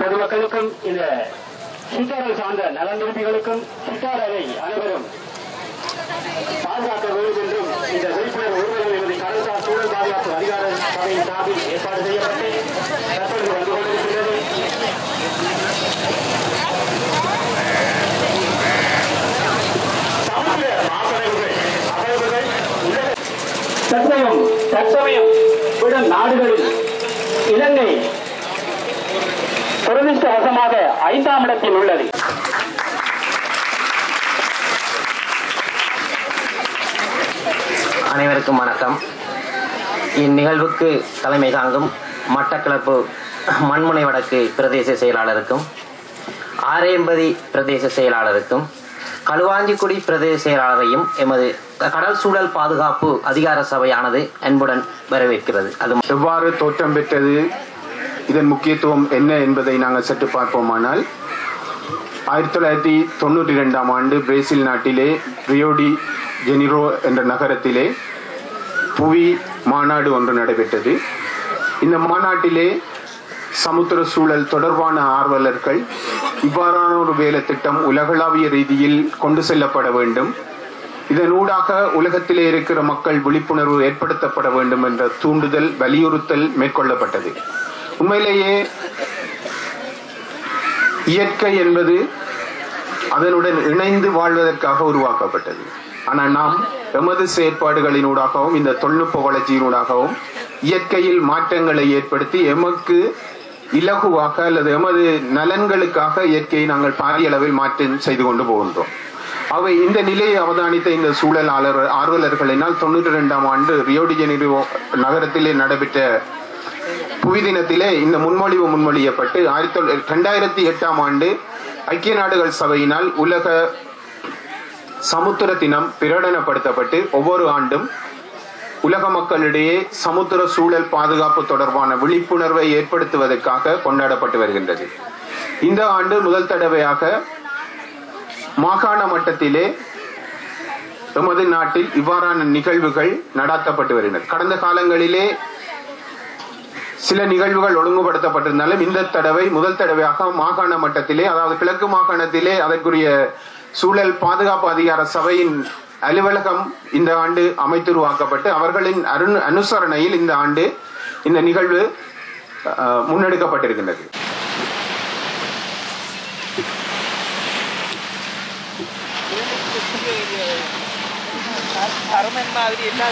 பொதுமக்களுக்கும் இந்த சித்தாரை சார்ந்த நலன் விரும்பிகளுக்கும் சித்தாரை அனைவரும் பாதுகாக்க வேண்டும் என்றும் இந்த விழிப்புணர்வு ஊர்வலம் என்பது கடல்சார் சூழல் பாதுகாப்பு அதிகார சபையின் சார்பில் ஏற்பாடு செய்யப்பட்டு தற்பொழுது வந்து கொண்டிருக்கிறது. தற்சமயம் தற்சமயம் விடும் நாடுகளில் இலங்கை துரதிருஷ்டவசமாக ஐந்தாம் இடத்தில் உள்ளது. அனைவருக்கும் வணக்கம். இந்நிகழ்வுக்கு தலைமை தாங்கும் மட்டக்களப்பு மண்முனை வடக்கு பிரதேச செயலாளருக்கும் ஆரேம்பதி பிரதேச செயலாளருக்கும் களுவாஞ்சிக்குடி பிரதேச செயலாளரையும் எமது கடல் சூழல் பாதுகாப்பு அதிகார சபையானது அன்புடன் வரவேற்கிறது. அது எவ்வாறு தோற்றம் பெற்றது? இதன் முக்கியத்துவம் என்ன என்பதை நாங்கள் சற்று பார்ப்போமானால் ஆயிரத்தி தொள்ளாயிரத்தி தொண்ணூற்றி ரெண்டாம் ஆண்டு பிரேசில் நாட்டிலே ரியோடி ஜெனிரோ என்ற நகரத்திலே புவி மாநாடு ஒன்று நடைபெற்றது. இந்த மாநாட்டிலே சமுத்திர சூழல் தொடர்பான ஆர்வலர்கள் இவ்வாறான ஒரு வேலை திட்டம் உலகளாவிய ரீதியில் கொண்டு செல்லப்பட வேண்டும். இதனூடாக உலகத்திலே இருக்கிற மக்கள் விழிப்புணர்வு ஏற்படுத்தப்பட வேண்டும் என்ற தூண்டுதல் வலியுறுத்தல் மேற்கொள்ளப்பட்டது. உண்மையிலேயே இயற்கை என்பது அதனுடன் இணைந்து வாழ்வதற்காக உருவாக்கப்பட்டது. ஆனால் நாம் எமது செயற்பாடுகளினூடாகவும் இந்த தொழில்நுட்ப வளர்ச்சியினூடாகவும் இயற்கையில் மாற்றங்களை ஏற்படுத்தி எமக்கு இலகுவாக அல்லது எமது நலன்களுக்காக இயற்கையை நாங்கள் பாரிய அளவில் மாற்றம் செய்து கொண்டு போகின்றோம். அவை இந்த நிலையை அவதானித்த இந்த சூழல் ஆர்வலர்களினால் தொண்ணூற்றி ரெண்டாம் ஆண்டு ரியோடி ஜெனிரோ நகரத்திலே நடைபெற்ற புவி தினத்திலே இந்த முன்மொழிவு முன்மொழியப்பட்டு ஆயிரத்தி தொள்ளாயிரத்தி ரெண்டாயிரத்தி எட்டாம் ஆண்டு ஐக்கிய நாடுகள் சபையினால் உலக சமுத்திர தினம் பிரகடனப்படுத்தப்பட்டு ஒவ்வொரு ஆண்டும் உலக மக்களிடையே சமுத்திர சூழல் பாதுகாப்பு தொடர்பான விழிப்புணர்வை ஏற்படுத்துவதற்காக கொண்டாடப்பட்டு வருகின்றது. இந்த ஆண்டு முதல் தடவையாக மாகாண மட்டத்திலே எமது நாட்டில் இவ்வாறான நிகழ்வுகள் நடாத்தப்பட்டு வருகின்றன. கடந்த காலங்களிலே சில நிகழ்வுகள் ஒழுங்குபடுத்தப்பட்டிருந்தாலும் இந்த தடவை முதல் தடவையாக மாகாண மட்டத்திலே அதாவது கிழக்கு மாகாணத்திலே அதற்குரிய சூழல் பாதுகாப்பு அதிகார சபையின் அலுவலகம் இந்த ஆண்டு அமைத்துருவாக்கப்பட்டு அவர்களின் அருண் அனுசரணையில் இந்த ஆண்டு இந்த நிகழ்வு முன்னெடுக்கப்பட்டிருக்கின்றது. மாதிரி என்ன